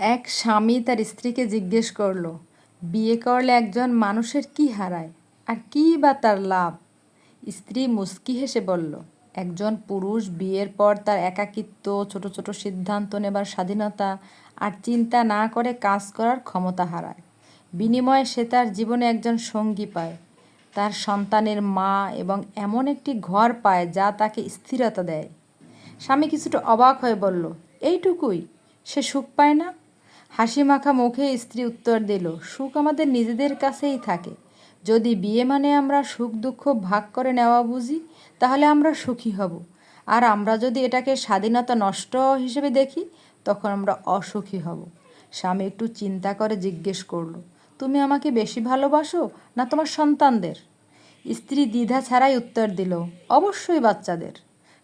এক স্বামী তার স্ত্রীকে জিজ্ঞেস করল, বিয়ে করলে একজন মানুষের কি হারায়? আর কী বা তার লাভ? স্ত্রী মুস্কি হেসে বলল, একজন পুরুষ বিয়ের পর তার একাকিত্ব, ছোট ছোট সিদ্ধান্ত নেবার স্বাধীনতা আর চিন্তা না করে কাজ করার ক্ষমতা হারায়। বিনিময়ে সে তার জীবনে একজন সঙ্গী পায়। তার সন্তানের মা এবং এমন একটি ঘর পায় যা তাকে স্থিরতা দেয়। স্বামী কিছুটা অবাক হয়ে বলল, এইটুকুই? সে সুখ পায় না? হাসি মাখা মুখে স্ত্রী উত্তর দিল, সুখ আমাদের নিজেদের কাছেই থাকে। যদি বিয়ে মানে আমরা সুখ দুঃখ ভাগ করে নেওয়া বুঝি, তাহলে আমরা সুখী হব। আর আমরা যদি এটাকে স্বাধীনতা নষ্ট হিসেবে দেখি, তখন আমরা অসুখী হব। স্বামী একটু চিন্তা করে জিজ্ঞেস করল, তুমি আমাকে বেশি ভালোবাসো না তোমার সন্তানদের? স্ত্রী দ্বিধা ছাড়াই উত্তর দিল, অবশ্যই বাচ্চাদের।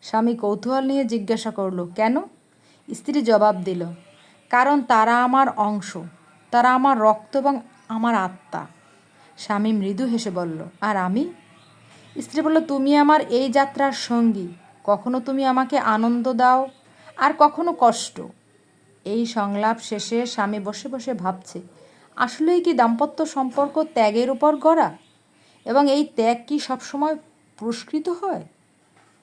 স্বামী কৌতূহল নিয়ে জিজ্ঞাসা করল, কেন? স্ত্রী জবাব দিল কারণ তারা আমার অংশ, তারা আমার রক্ত এবং আমার আত্মা। স্বামী মৃদু হেসে বলল, আর আমি? স্ত্রী বলল, তুমি আমার এই যাত্রার সঙ্গী। কখনো তুমি আমাকে আনন্দ দাও, আর কখনো কষ্ট। এই সংলাপ শেষে স্বামী বসে বসে ভাবছে, আসলেই কি দাম্পত্য সম্পর্ক ত্যাগের উপর গড়া? এবং এই ত্যাগ কি সবসময় পুরস্কৃত হয়?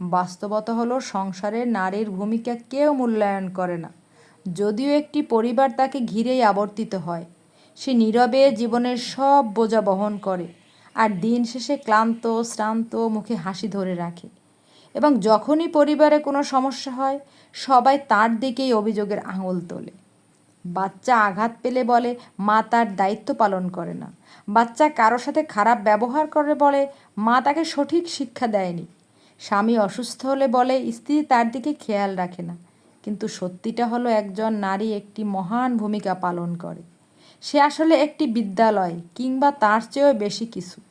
বাস্তবতা হলো, সংসারে নারীর ভূমিকা কেউ মূল্যায়ন করে না। যদিও একটি পরিবার তাকে ঘিরেই আবর্তিত হয়, সে নীরবে জীবনের সব বোঝা বহন করে আর দিন শেষে ক্লান্ত, শ্রান্ত মুখে হাসি ধরে রাখে। এবং যখনই পরিবারে কোনো সমস্যা হয়, সবাই তার দিকেই অভিযোগের আঙুল তোলে। বাচ্চা আঘাত পেলে বলে, মা তার দায়িত্ব পালন করে না। বাচ্চা কারও সাথে খারাপ ব্যবহার করে বলে, মা তাকে সঠিক শিক্ষা দেয়নি। স্বামী অসুস্থ হলে বলে, স্ত্রী তার দিকে খেয়াল রাখে না। কিন্তু সত্যিটা হলো একজন নারী একটি মহান ভূমিকা পালন করে। সে আসলে একটি বিদ্যালয় কিংবা তার চেয়েও বেশি কিছু।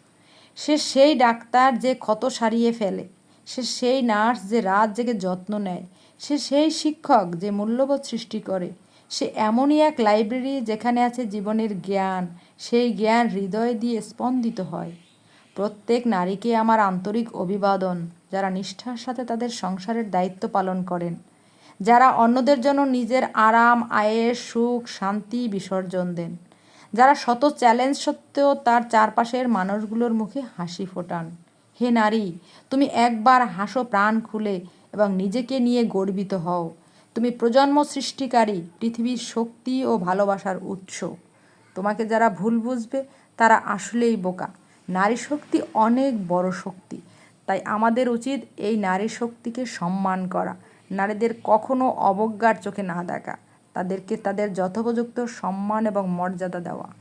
সে সেই ডাক্তার যে ক্ষত সারিয়ে ফেলে, সে সেই নার্স যে রাত জেগে যত্ন নেয়, সে সেই শিক্ষক যে মূল্যবোধ সৃষ্টি করে। সে এমনই এক লাইব্রেরি যেখানে আছে জীবনের জ্ঞান, সেই জ্ঞান হৃদয় দিয়ে স্পন্দিত হয়। প্রত্যেক নারীকে আমার আন্তরিক অভিবাদন যারা নিষ্ঠার সাথে তাদের সংসারের দায়িত্ব পালন করেন। যারা অন্যদের জন্য নিজের আরাম আয়ের সুখ, শান্তি বিসর্জন দেন। যারা শত চ্যালেঞ্জ সত্ত্বেও তার চারপাশের মানুষগুলোর মুখে হাসি ফোটান। হে নারী, তুমি একবার হাসো প্রাণ খুলে এবং নিজেকে নিয়ে গর্বিত হও। তুমি প্রজন্ম সৃষ্টিকারী, পৃথিবীর শক্তি ও ভালোবাসার উৎস। তোমাকে যারা ভুল বুঝবে, তারা আসলেই বোকা। নারী শক্তি অনেক বড় শক্তি। তাই আমাদের উচিত এই নারী শক্তিকে সম্মান করা। নারীদের কখনো অবজ্ঞার চোখে না দেখা। তাদেরকে তাদের যথোপযুক্ত সম্মান এবং মর্যাদা দেওয়া।